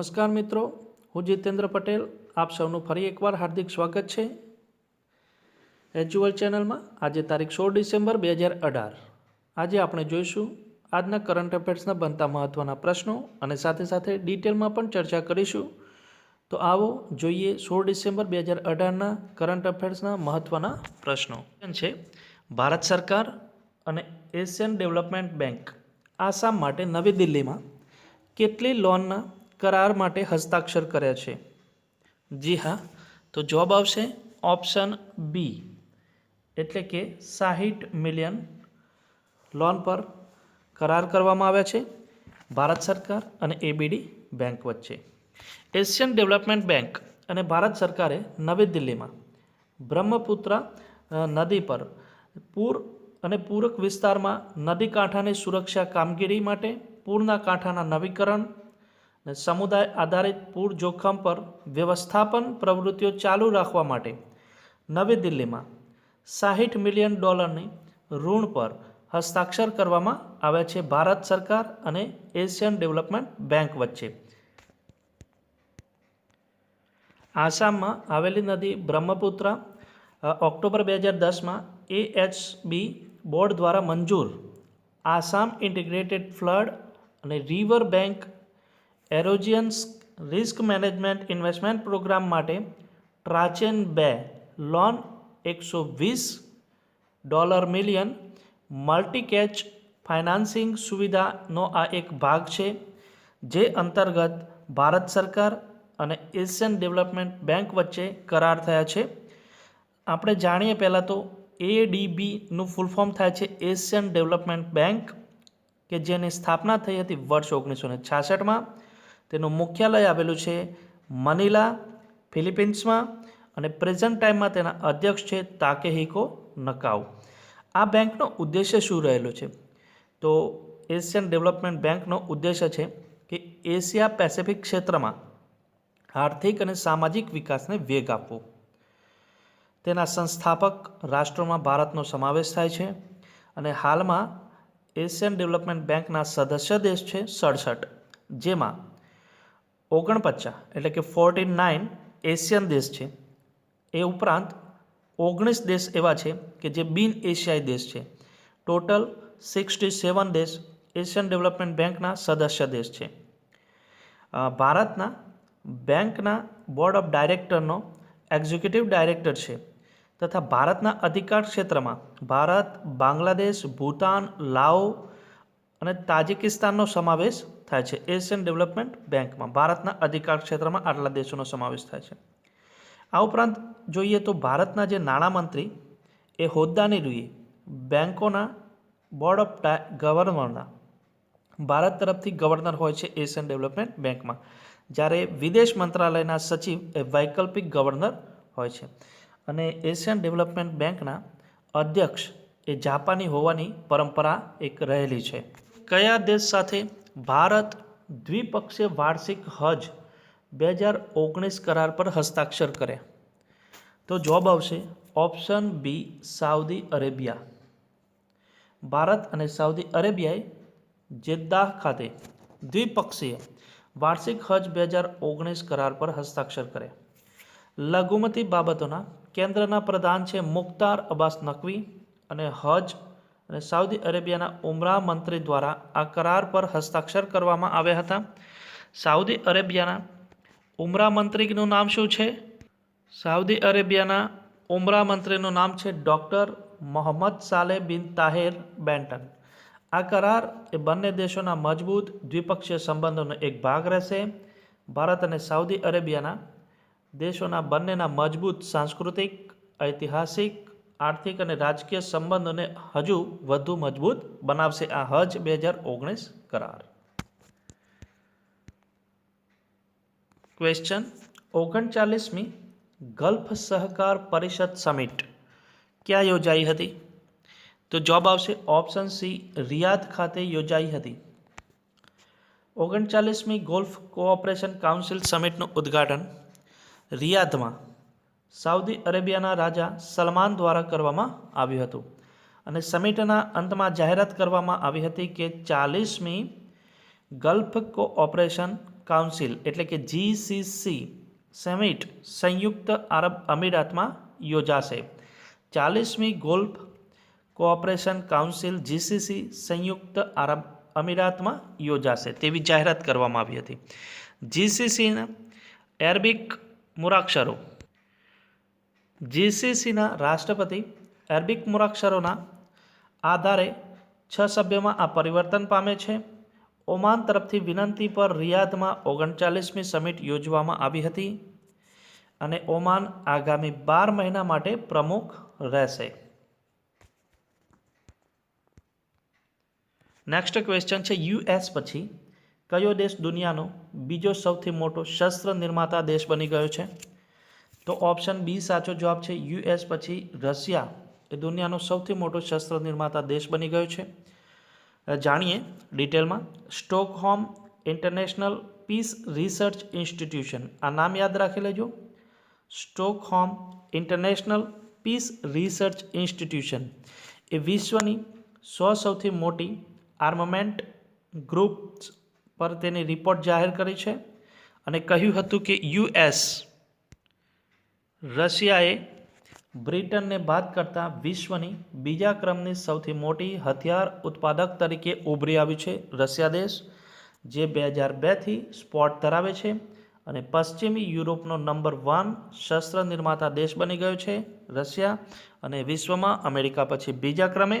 નમસ્કાર મિત્રો, હું જીતેન્દ્ર પટેલ. આપ સૌનું ફરી એકવાર હાર્દિક સ્વાગત છે. એજ્યુઅલ ચેનલમાં આજે તારીખ સોળ ડિસેમ્બર બે હજાર અઢાર. આજે આપણે જોઈશું આજના કરંટ અફેર્સના બનતા મહત્ત્વના પ્રશ્નો અને સાથે સાથે ડિટેલમાં પણ ચર્ચા કરીશું. તો આવો જોઈએ સોળ ડિસેમ્બર બે હજાર અઢારના કરંટ અફેર્સના મહત્ત્વના પ્રશ્નો. છે, ભારત સરકાર અને એશિયન ડેવલપમેન્ટ બેંક આસામ માટે નવી દિલ્હીમાં કેટલી લોનના કરાર માટે હસ્તાક્ષર કર્યા છે. જી હા, તો જવાબ આવશે ઓપ્શન બી. એટલે કે સાહીઠ મિલિયન લોન પર કરાર કરવામાં આવ્યા છે ભારત સરકાર અને એબીડી બેંક વચ્ચે. એશિયન ડેવલપમેન્ટ બેંક અને ભારત સરકારે નવી દિલ્હીમાં બ્રહ્મપુત્રા નદી પર પૂર અને પૂરક વિસ્તારમાં નદી કાંઠાની સુરક્ષા કામગીરી માટે પૂરના કાંઠાના નવીકરણ સમુદાય આધારિત પૂર જોખમ પર વ્યવસ્થાપન પ્રવૃત્તિઓ ચાલુ રાખવા માટે નવી દિલ્હીમાં સાહીઠ મિલિયન ડોલરની ઋણ પર હસ્તાક્ષર કરવામાં આવ્યા છે ભારત સરકાર અને એશિયન ડેવલપમેન્ટ બેંક વચ્ચે. આસામમાં આવેલી નદી બ્રહ્મપુત્ર ઓક્ટોબર બે હજાર દસમાં એએચબી બોર્ડ દ્વારા મંજૂર આસામ ઇન્ટિગ્રેટેડ ફ્લડ અને river bank erosion risk management investment programme માટે ટ્રાચેન બે લોન એકસો વીસ ડોલર મિલિયન મલ્ટી કેચ ફાઇનાન્સિંગ સુવિધાનો આ એક ભાગ છે, જે અંતર્ગત ભારત સરકાર અને એશિયન ડેવલપમેન્ટ બેંક વચ્ચે કરાર થયા છે. આપણે જાણીએ પહેલાં તો એડીબીનું ફૂલ ફોર્મ થાય છે એશિયન ડેવલપમેન્ટ બેંક, કે જેની સ્થાપના થઈ હતી વર્ષ ઓગણીસો ને છાસઠમાં. તેનું મુખ્યાલય આવેલું છે મનીલા ફિલિપિન્સમાં અને પ્રેઝન્ટ ટાઈમમાં તેના અધ્યક્ષ છે તાકેહિકો નકાઉ. આ બેંકનો ઉદ્દેશ્ય શું રહેલો છે? તો એશિયન ડેવલપમેન્ટ બેંકનો ઉદ્દેશ્ય છે કે એશિયા પેસિફિક ક્ષેત્રમાં આર્થિક અને સામાજિક વિકાસને વેગ આપવો. તેના સંસ્થાપક રાષ્ટ્રોમાં ભારતનો સમાવેશ થાય છે અને હાલમાં એશિયન ડેવલપમેન્ટ બેંકના સદસ્ય દેશ છે સડસઠ, જેમાં ઓગણપચાસ એટલે કે ફોર્ટી નાઇન એશિયન દેશ છે. એ ઉપરાંત ઓગણીસ દેશ એવા છે કે જે બિન એશિયાઈ દેશ છે. ટોટલ સિક્સટી સેવન દેશ એશિયન ડેવલપમેન્ટ બેંકના સદસ્ય દેશ છે. ભારતના બેંકના બોર્ડ ઓફ ડાયરેક્ટરનો એક્ઝિક્યુટિવ ડાયરેક્ટર છે તથા ભારતના અધિકાર ક્ષેત્રમાં ભારત, બાંગ્લાદેશ ભૂટાન લાઓ અને તાજિકિસ્તાનનો સમાવેશ થાય છે. એશિયન ડેવલપમેન્ટ બેંકમાં ભારતના અધિકાર ક્ષેત્રમાં આટલા દેશોનો સમાવેશ થાય છે. આ ઉપરાંત જોઈએ તો ભારતના જે નાણામંત્રી એ હોદ્દાની રૂએ બેંકોના બોર્ડ ઓફ ગવર્નરના ભારત તરફથી ગવર્નર હોય છે એશિયન ડેવલપમેન્ટ બેંકમાં, જ્યારે વિદેશ મંત્રાલયના સચિવ એ વૈકલ્પિક ગવર્નર હોય છે. અને એશિયન ડેવલપમેન્ટ બેંકના અધ્યક્ષ એ જાપાની હોવાની પરંપરા એક રહેલી છે. કયા દેશ સાથે ભારત દ્વિપક્ષીય વાર્ષિક હજ બે હજાર ઓગણીસ કરાર પર હસ્તાક્ષર કરે. તો જવાબ આવશે. Option B, Saudi Arabia. Bharat અને સાઉદી અરેબિયાએ જેદ્દાહ ખાતે દ્વિપક્ષીય વાર્ષિક હજ બે હજાર ઓગણીસ કરાર પર હસ્તાક્ષર કરે. લઘુમતી બાબતોના કેન્દ્રના પ્રધાન છે મુખ્તાર અબ્બાસ નકવી અને હજ અને સાઉદી અરેબિયાના ઉમરા મંત્રી દ્વારા આ કરાર પર હસ્તાક્ષર કરવામાં આવ્યા હતા. સાઉદી અરેબિયાના ઉમરા મંત્રીનું નામ શું છે? સાઉદી અરેબિયાના ઉમરા મંત્રીનું નામ છે ડૉક્ટર મોહમ્મદ સાલે બિન તાહેર બેન્ટન. આ કરાર એ બંને દેશોના મજબૂત દ્વિપક્ષીય સંબંધોનો એક ભાગ રહેશે. ભારત અને સાઉદી અરેબિયાના દેશોના બંનેના મજબૂત સાંસ્કૃતિક, ઐતિહાસિક આર્થિક અને રાજકીય સંબંધોને હજુ વધુ મજબૂત બનાવશે આ હજ બે હજાર ઓગણીસ કરાર. ક્વેશ્ચન ઓગણચાલીસમી ગલ્ફ સહકાર પરિષદ સમિટ ક્યાં યોજાઈ હતી? તો જવાબ આવશે ઓપ્શન સી રિયાદ ખાતે યોજાઈ હતી. ઓગણચાલીસમી ગોલ્ફ કોઓપરેશન કાઉન્સિલ સમિટનું ઉદ્ઘાટન રિયાદમાં સાઉદી અરેબિયાના રાજા સલમાન દ્વારા કરવામાં આવ્યું હતું. અને સમિટના અંતમાં જાહેરાત કરવામાં આવી હતી કે ચાલીસમી ગલ્ફ કોઓપરેશન કાઉન્સિલ એટલે કે જીસીસી સમિટ સંયુક્ત આરબ અમીરાતમાં યોજાશે. ચાલીસમી ગોલ્ફ કોઓપરેશન કાઉન્સિલ જીસીસી સંયુક્ત આરબ અમીરાતમાં યોજાશે તેવી જાહેરાત કરવામાં આવી હતી. જીસીસીના એરબિક મૂળાક્ષરો જીસીસીના રાષ્ટ્રપતિ અરબિક મૂળાક્ષરોના આધારે છ સભ્યોમાં આ પરિવર્તન પામે છે. ઓમાન તરફથી વિનંતી પર રિયાદમાં ઓગણચાલીસમી સમિટ યોજવામાં આવી હતી અને ઓમાન આગામી બાર મહિના માટે પ્રમુખ રહેશે. નેક્સ્ટ ક્વેશ્ચન છે યુએસ પછી કયો દેશ દુનિયાનો બીજો સૌથી મોટો શસ્ત્ર નિર્માતા દેશ બની ગયો છે? તો ઓપ્શન બી સાચો જવાબ છે યુએસ પછી રશિયા. એ દુનિયાનો સૌથી મોટો શસ્ત્ર નિર્માતા દેશ બની ગયો છે. જાણીએ ડિટેલમાં Stockholm International Peace Research Institution આ નામ યાદ રાખી લેજો. Stockholm International Peace Research Institution એ વિશ્વની સો સૌથી મોટી આર્મમેન્ટ ગ્રુપ્સ પર તેની રિપોર્ટ જાહેર કરી છે અને કહ્યું હતું કે યુએસ રશિયાએ બ્રિટનને બાદ કરતાં વિશ્વની બીજા ક્રમની સૌથી મોટી હથિયાર ઉત્પાદક તરીકે ઉભરી આવ્યું છે રશિયા દેશ, જે બે હજાર બેથી સ્પોટ ધરાવે છે અને પશ્ચિમી યુરોપનો નંબર વન શસ્ત્ર નિર્માતા દેશ બની ગયો છે રશિયા અને વિશ્વમાં અમેરિકા પછી બીજા ક્રમે.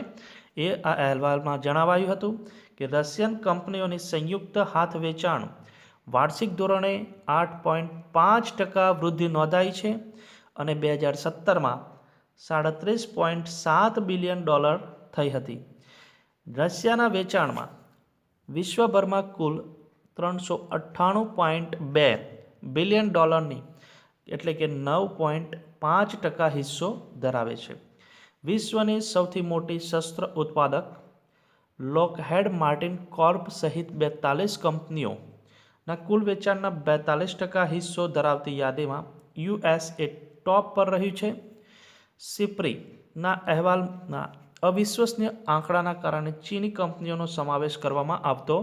એ આ અહેવાલમાં જણાવાયું હતું કે રશિયન કંપનીઓની સંયુક્ત હાથ વેચાણ વાર્ષિક ધોરણે આઠ પોઈન્ટ પાંચ ટકા વૃદ્ધિ નોંધાઈ છે અને બે હજાર સત્તરમાં સાડત્રીસ પોઈન્ટ સાત બિલિયન ડોલર થઈ હતી. રશિયાના વેચાણમાં વિશ્વભરમાં કુલ ત્રણસો અઠ્ઠાણું પોઈન્ટ બે બિલિયન ડોલરની એટલે કે નવ પોઈન્ટ પાંચ ટકા હિસ્સો ધરાવે છે. વિશ્વની સૌથી મોટી શસ્ત્ર ઉત્પાદક લોકહેડ માર્ટિન કોર્પ સહિત બેતાલીસ કંપનીઓના કુલ વેચાણના બેતાલીસ ટકા હિસ્સો ધરાવતી યાદીમાં યુએસ એ ટોપ પર રહ્યું છે. સિપ્રીના અહેવાલના અવિશ્વસનીય આંકડાના કારણે ચીની કંપનીઓનો સમાવેશ કરવામાં આવતો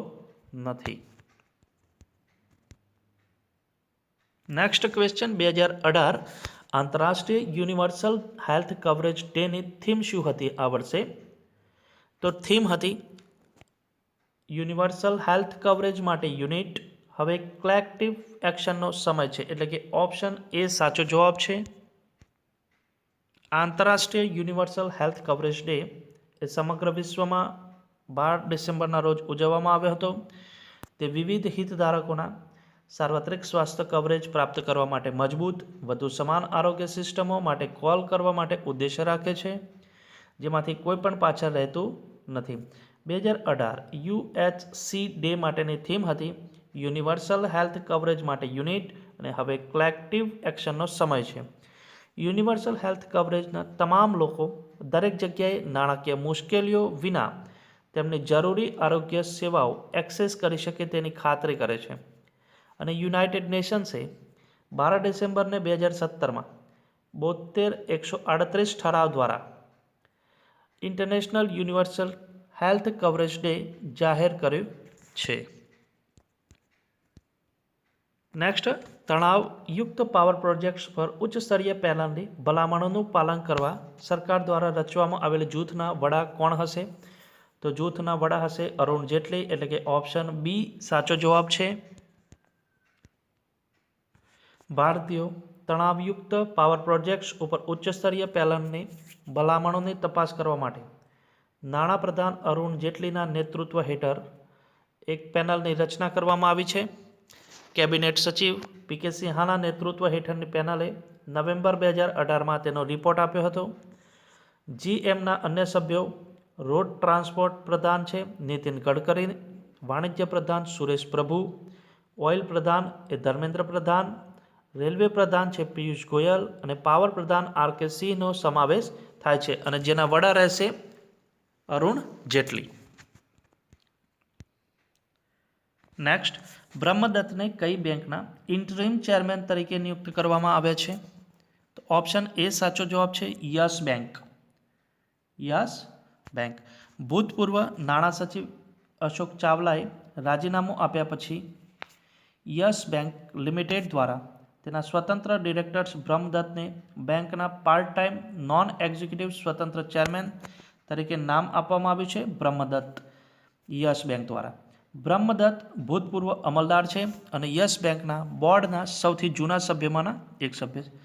નથી. નેક્સ્ટ ક્વેશ્ચન બે હજાર અઢાર આંતરરાષ્ટ્રીય યુનિવર્સલ હેલ્થ કવરેજ ડેની થીમ શું હતી? આ વર્ષે તો થીમ હતી યુનિવર્સલ હેલ્થ કવરેજ માટે યુનિટ હવે કલેક્ટિવ એક્શનનો સમય છે, એટલે કે ઓપ્શન એ સાચો જવાબ છે. આંતરરાષ્ટ્રીય યુનિવર્સલ હેલ્થ કવરેજ ડે એ સમગ્ર વિશ્વમાં બાર ડિસેમ્બરના રોજ ઉજવવામાં આવ્યો હતો. તે વિવિધ હિતધારકોના સાર્વત્રિક સ્વાસ્થ્ય કવરેજ પ્રાપ્ત કરવા માટે મજબૂત, વધુ સમાન આરોગ્ય સિસ્ટમો માટે કોલ કરવા માટે ઉદ્દેશ્ય રાખે છે, જેમાંથી કોઈ પણ પાછળ રહેતું નથી. બે હજાર અઢાર યુએચસી ડે માટેની થીમ હતી યુનિવર્સલ હેલ્થ કવરેજ માટે યુનિટ અને હવે કલેક્ટિવ એક્શનનો સમય છે. યુનિવર્સલ હેલ્થ કવરેજના તમામ લોકો દરેક જગ્યાએ નાણાકીય મુશ્કેલીઓ વિના તેમની જરૂરી આરોગ્ય સેવાઓ એક્સેસ કરી શકે તેની ખાતરી કરે છે. અને યુનાઇટેડ નેશન્સે બાર ડિસેમ્બરને બે હજાર સત્તરમાં બોતેર એકસો આડત્રીસ ઠરાવ દ્વારા International Universal Health Coverage Day જાહેર કર્યું છે. નેક્સ્ટ તણાવયુક્ત પાવર પ્રોજેક્ટ્સ પર ઉચ્ચ સ્તરીય પેનલની ભલામણોનું પાલન કરવા સરકાર દ્વારા રચવામાં આવેલ જૂથના વડા કોણ હશે? તો જૂથના વડા હશે અરુણ જેટલી, એટલે કે ઓપ્શન બી સાચો જવાબ છે. ભારતીયો, તણાવયુક્ત પાવર પ્રોજેક્ટ્સ ઉપર ઉચ્ચ સ્તરીય પેનલની ભલામણોની તપાસ કરવા માટે નાણાપ્રધાન અરુણ જેટલીના નેતૃત્વ હેઠળ એક પેનલની રચના કરવામાં આવી છે. કેબિનેટ સચિવ પી કે સિંહાના નેતૃત્વ હેઠળની પેનલે નવેમ્બર બે હજાર અઢારમાં તેનો રિપોર્ટ આપ્યો હતો. જીએમના અન્ય સભ્યો રોડ ટ્રાન્સપોર્ટ પ્રધાન છે નીતિન ગડકરી, વાણિજ્ય પ્રધાન સુરેશ પ્રભુ, ઓઇલ પ્રધાન એ ધર્મેન્દ્ર પ્રધાન, રેલવે પ્રધાન છે પિયુષ ગોયલ અને પાવર પ્રધાન આર કે સિંહનો સમાવેશ થાય છે અને જેના વડા રહેશે અરુણ જેટલી. નેક્સ્ટ બ્રહ્મદત્તને કઈ બેંકના ઇન્ટરિમ ચેરમેન તરીકે નિયુક્ત કરવામાં આવ્યા છે. તો ઓપ્શન એ સાચો જવાબ છે યસ બેંક યસ બેંક ભૂતપૂર્વ નાણાં સચિવ અશોક ચાવલાએ રાજીનામું આપ્યા પછી યસ બેંક લિમિટેડ દ્વારા તેના સ્વતંત્ર ડિરેક્ટર્સ બ્રહ્મદત્તને બેંકના પાર્ટ ટાઈમ નોન એક્ઝિક્યુટિવ સ્વતંત્ર ચેરમેન તરીકે નામ આપવામાં આવ્યું છે બ્રહ્મદત્ત. યસ બેંક દ્વારા. બ્રહ્મદત્ત ભૂતપૂર્વ અમલદાર છે અને યસ બેંકના બોર્ડના સૌથી જૂના સભ્યમાંના એક સભ્ય છે.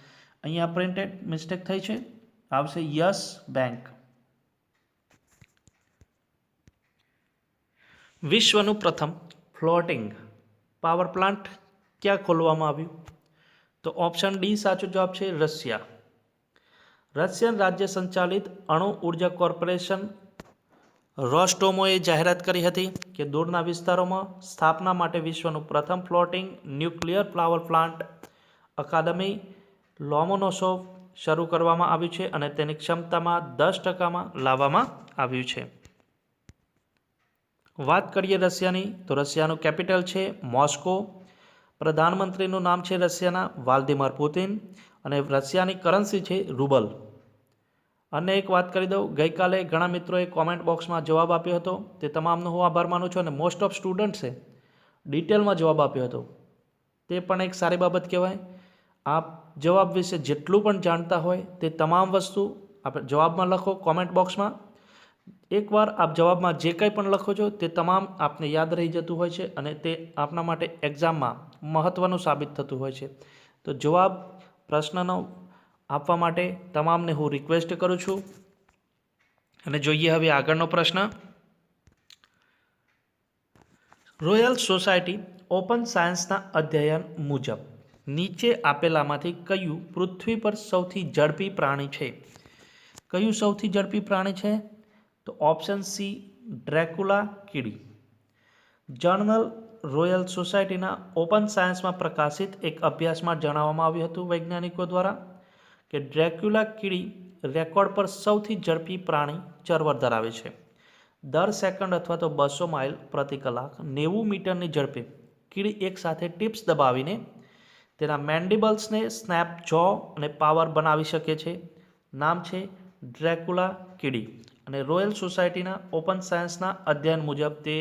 અહીંયા પ્રિન્ટેડ મિસ્ટેક થઈ છે. આવશે યસ બેંક. વિશ્વનું પ્રથમ ફ્લોટિંગ પાવર પ્લાન્ટ ક્યાં ખોલવામાં આવ્યું? તો ઓપ્શન ડી સાચો જવાબ છે રશિયા. રશિયન રાજ્ય સંચાલિત અણુ ઊર્જા કોર્પોરેશન રોસ્ટોમોએ જાહેરાત કરી હતી કે દૂરના વિસ્તારોમાં સ્થાપના માટે વિશ્વનું પ્રથમ floating nuclear power plant Akademik Lomonosov શરૂ કરવામાં આવ્યું છે અને તેની ક્ષમતામાં દસ ટકામાં લાવવામાં આવ્યું છે. વાત કરીએ રશિયાની, તો રશિયાનું કેપિટલ છે મોસ્કો. પ્રધાનમંત્રીનું નામ છે રશિયાના વાલ્દિમર પુતિન અને રશિયાની કરન્સી છે રૂબલ. અને એક વાત કરી દઉં, ગઈકાલે ઘણા મિત્રોએ કોમેન્ટ બોક્સમાં જવાબ આપ્યો હતો. તે તમામનો હું આભાર માનું છું અને મોસ્ટ ઓફ સ્ટુડન્ટ્સે ડિટેલમાં જવાબ આપ્યો હતો. તે પણ એક સારી બાબત કહેવાય. આપ જવાબ વિશે જેટલું પણ જાણતા હોય તે તમામ વસ્તુ આપ જવાબમાં લખો કોમેન્ટ બોક્સમાં એકવાર આપ જવાબમાં જે કંઈ પણ લખો છો તે તમામ આપને યાદ રહી જતું હોય છે અને તે આપના માટે એક્ઝામમાં મહત્ત્વનું સાબિત થતું હોય છે. તો જવાબ પ્રશ્નનો આપવા માટે તમામને હું રિક્વેસ્ટ કરું છું. અને જોઈએ હવે આગળનો પ્રશ્ન. રોયલ સોસાયટી ઓપન સાયન્સના અધ્યયન મુજબ નીચે આપેલામાંથી કયું પૃથ્વી પર સૌથી ઝડપી પ્રાણી છે? કયું સૌથી ઝડપી પ્રાણી છે? તો ઓપ્શન સી ડ્રેકુલા કીડી. જર્નલ રોયલ સોસાયટીના ઓપન સાયન્સમાં પ્રકાશિત એક અભ્યાસમાં જણાવવામાં આવ્યું હતું વૈજ્ઞાનિકો દ્વારા. કે ડ્રેક્યુલા કીડી રેકોર્ડ પર સૌથી ઝડપી પ્રાણી ચરવર ધરાવે છે. દર સેકન્ડ અથવા તો બસો માઇલ પ્રતિ કલાક નેવું મીટરની ઝડપે કીડી એકસાથે ટિપ્સ દબાવીને તેના મેન્ડિબલ્સને સ્નેપ જો અને પાવર બનાવી શકે છે. નામ છે ડ્રેકુલા કીડી અને રોયલ સોસાયટીના ઓપન સાયન્સના અધ્યયન મુજબ તે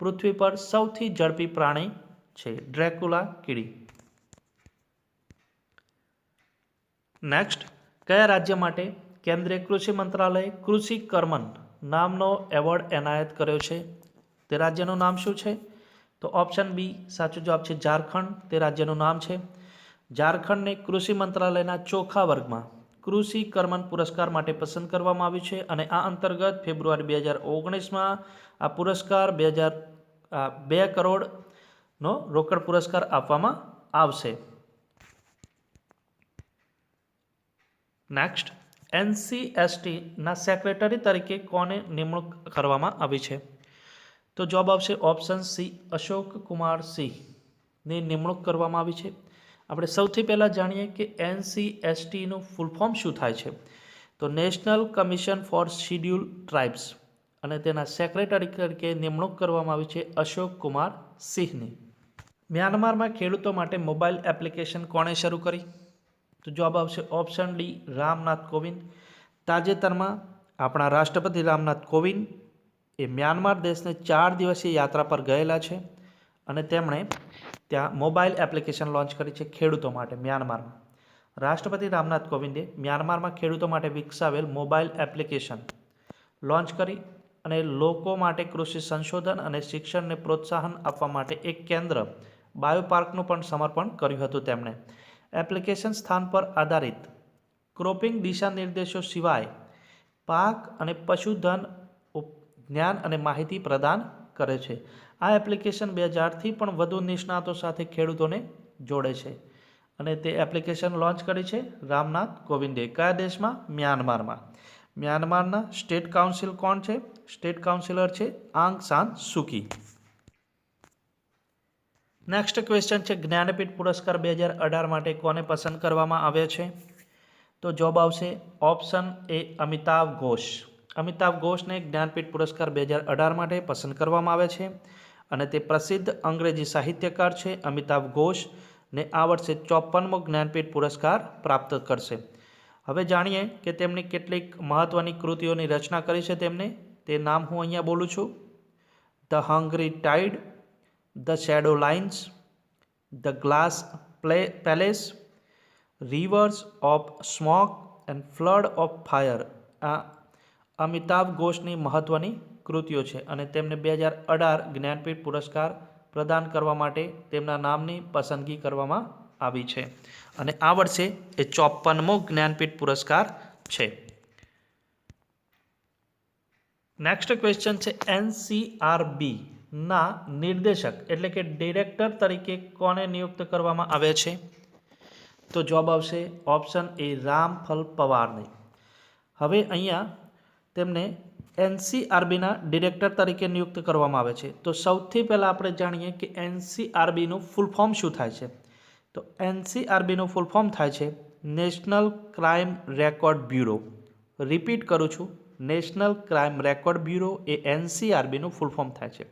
પૃથ્વી પર સૌથી ઝડપી પ્રાણી છે ડ્રેકુલા કીડી. નેક્સ્ટ કયા રાજ્ય માટે કેન્દ્રીય કૃષિ મંત્રાલય કૃષિ કર્મન નામનો એવોર્ડ એનાયત કર્યો છે? તે રાજ્યનું નામ શું છે? તો ઓપ્શન બી સાચો જવાબ છે ઝારખંડ. તે રાજ્યનું નામ છે. ઝારખંડને કૃષિ મંત્રાલયના ચોખા વર્ગમાં કૃષિ કર્મન પુરસ્કાર માટે પસંદ કરવામાં આવ્યું છે અને આ અંતર્ગત ફેબ્રુઆરી બે હજાર ઓગણીસમાં આ પુરસ્કાર બે હજાર બે કરોડનો રોકડ પુરસ્કાર આપવામાં આવશે. નેક્સ્ટ એનસીએસટીના સેક્રેટરી તરીકે કોને નિમણૂક કરવામાં આવી છે? તો જવાબ આવશે ઓપ્શન સી અશોક કુમાર સિંહની નિમણૂક કરવામાં આવી છે. આપણે સૌથી પહેલાં જાણીએ કે એનસીએસટીનું ફૂલ ફોર્મ શું થાય છે? તો National Commission for Scheduled Tribes અને તેના સેક્રેટરી તરીકે નિમણૂક કરવામાં આવી છે અશોક કુમાર સિંહની. મ્યાનમારમાં ખેડૂતો માટે મોબાઈલ એપ્લિકેશન કોણે શરૂ કરી? તો જવાબ આવશે ઓપ્શન ડી, રામનાથ કોવિંદ. તાજેતરમાં આપણા રાષ્ટ્રપતિ રામનાથ કોવિંદ એ મ્યાનમાર દેશને ચાર દિવસીય યાત્રા પર ગયેલા છે અને તેમણે ત્યાં મોબાઈલ એપ્લિકેશન લોન્ચ કરી છે ખેડૂતો માટે મ્યાનમારમાં. રાષ્ટ્રપતિ રામનાથ કોવિંદે મ્યાનમારમાં ખેડૂતો માટે વિકસાવેલ મોબાઈલ એપ્લિકેશન લોન્ચ કરી અને લોકો માટે કૃષિ સંશોધન અને શિક્ષણને પ્રોત્સાહન આપવા માટે એક કેન્દ્ર બાયોપાર્કનું પણ સમર્પણ કર્યું હતું તેમણે. એપ્લિકેશન સ્થાન પર આધારિત. ક્રોપિંગ દિશા નિર્દેશો સિવાય પાક અને પશુધન જ્ઞાન અને માહિતી પ્રદાન કરે છે. આ એપ્લિકેશન બે હજારથી પણ વધુ નિષ્ણાતો સાથે ખેડૂતોને જોડે છે અને તે એપ્લિકેશન લોન્ચ કરી છે રામનાથ કોવિંદે કયા દેશમાં? મ્યાનમારમાં. મ્યાનમારના સ્ટેટ કાઉન્સિલ કોણ છે? સ્ટેટ કાઉન્સિલર છે Aung San Suu Kyi. Next question છે, જ્ઞાનપીઠ પુરસ્કાર બે હજાર અઢાર માટે કોને પસંદ કરવામાં આવ્યો છે? તો જવાબ આવશે ઓપ્શન એ અમિતાભ ઘોષ. અમિતાભ ઘોષને જ્ઞાનપીઠ પુરસ્કાર બે હજાર અઢાર માટે પસંદ કરવામાં આવે છે અને તે પ્રસિદ્ધ અંગ્રેજી સાહિત્યકાર છે અમિતાભ ઘોષને આ વર્ષે ચોપનમો જ્ઞાનપીઠ પુરસ્કાર પ્રાપ્ત કરશે. હવે જાણીએ કે તેમની કેટલીક મહત્ત્વની કૃતિઓની રચના કરી છે તેમને તે નામ હું અહીંયા બોલું છું. The Hungry Tide Shadow Lines The Glass Play Palace Rivers of Smoke and Flood of Fire આ અમિતાભ ઘોષની મહત્ત્વની કૃતિઓ છે અને તેમને બે હજાર અઢાર જ્ઞાનપીઠ પુરસ્કાર પ્રદાન કરવા માટે તેમના નામની પસંદગી કરવામાં આવી છે. અને આ વર્ષે એ ચોપનમો જ્ઞાનપીઠ પુરસ્કાર છે. નેક્સ્ટ ક્વેશ્ચન છે એનસીઆરબી ના નિર્દેશક, એટલે કે ડિરેક્ટર તરીકે કોને નિયુક્ત કરવામાં આવે છે? તો જવાબ આવશે ઓપ્શન એ રામફલ પવારને. હવે અહીંયા તેમને એનસીઆરબીના ડિરેક્ટર તરીકે નિયુક્ત કરવામાં આવે છે. તો સૌથી પહેલાં આપણે જાણીએ કે એનસીઆરબીનું ફૂલ ફોર્મ શું થાય છે? તો એનસીઆરબીનું ફૂલ ફોર્મ થાય છે National Crime Record Bureau repeat કરું છું. નેશનલ ક્રાઇમ રેકોર્ડ બ્યુરો એ એનસીઆરબીનું ફૂલ ફોર્મ થાય છે.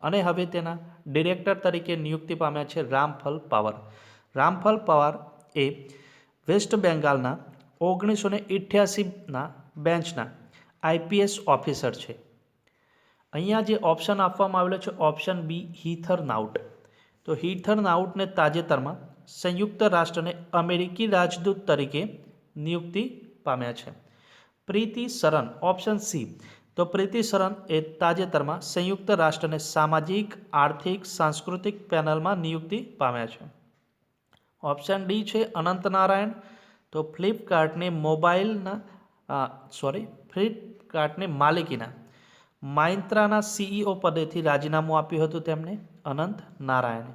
અને હવે તેના ડિરેક્ટર તરીકે નિયુક્તિ પામ્યા છે રામફલ પાવર. રામફલ પાવર એ વેસ્ટ બેંગાલના ઓગણીસો ને ઇઠ્યાસીના બેન્ચના આઈપીએસ ઓફિસર છે. અહીંયા જે ઓપ્શન આપવામાં આવેલો છે, ઓપ્શન બી, હીથર નાઉટ. તો હીથર નાઉટને તાજેતરમાં સંયુક્ત રાષ્ટ્રને અમેરિકી રાજદૂત તરીકે નિયુક્તિ પામ્યા છે. પ્રીતિ સરન ઓપ્શન સી તો પ્રીતિ સરન એ તાજેતરમાં સંયુક્ત રાષ્ટ્રને સામાજિક, આર્થિક, સાંસ્કૃતિક પેનલમાં નિયુક્તિ પામ્યા છે. ઓપ્શન ડી છે અનંત નારાયણ તો ફ્લિપકાર્ટની મોબાઈલના સોરી ફ્લિપકાર્ટની માલિકીના માઇન્ત્રાના સીઈઓ પદેથી રાજીનામું આપ્યું હતું તેમને અનંત નારાયણે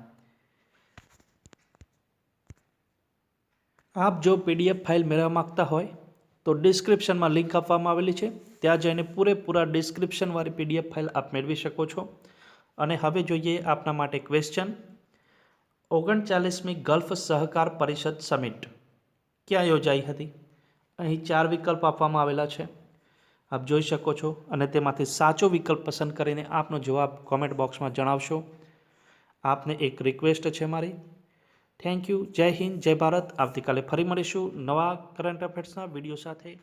આપ જો પીડીએફ ફાઇલ મેળવવા માગતા હોય તો ડિસ્ક્રિપ્શનમાં લિંક આપવામાં આવેલી છે. ત્યાં જઈને પૂરેપૂરા ડિસ્ક્રિપ્શનવાળી પીડીએફ ફાઇલ આપ મેળવી શકો છો. અને હવે જોઈએ આપના માટે ક્વેશ્ચન ઓગણચાલીસમી ગલ્ફ સહકાર પરિષદ સમિટ ક્યાં યોજાઈ હતી? અહીં ચાર વિકલ્પ આપવામાં આવેલા છે. આપ જોઈ શકો છો અને તેમાંથી સાચો વિકલ્પ પસંદ કરીને આપનો જવાબ કોમેન્ટ બોક્સમાં જણાવશો. આપને એક રિક્વેસ્ટ છે મારી. થેન્ક યુ જય હિન્દ, જય ભારત. આવતીકાલે ફરી મળીશું નવા કરંટ અફેર્સના વીડિયો સાથે.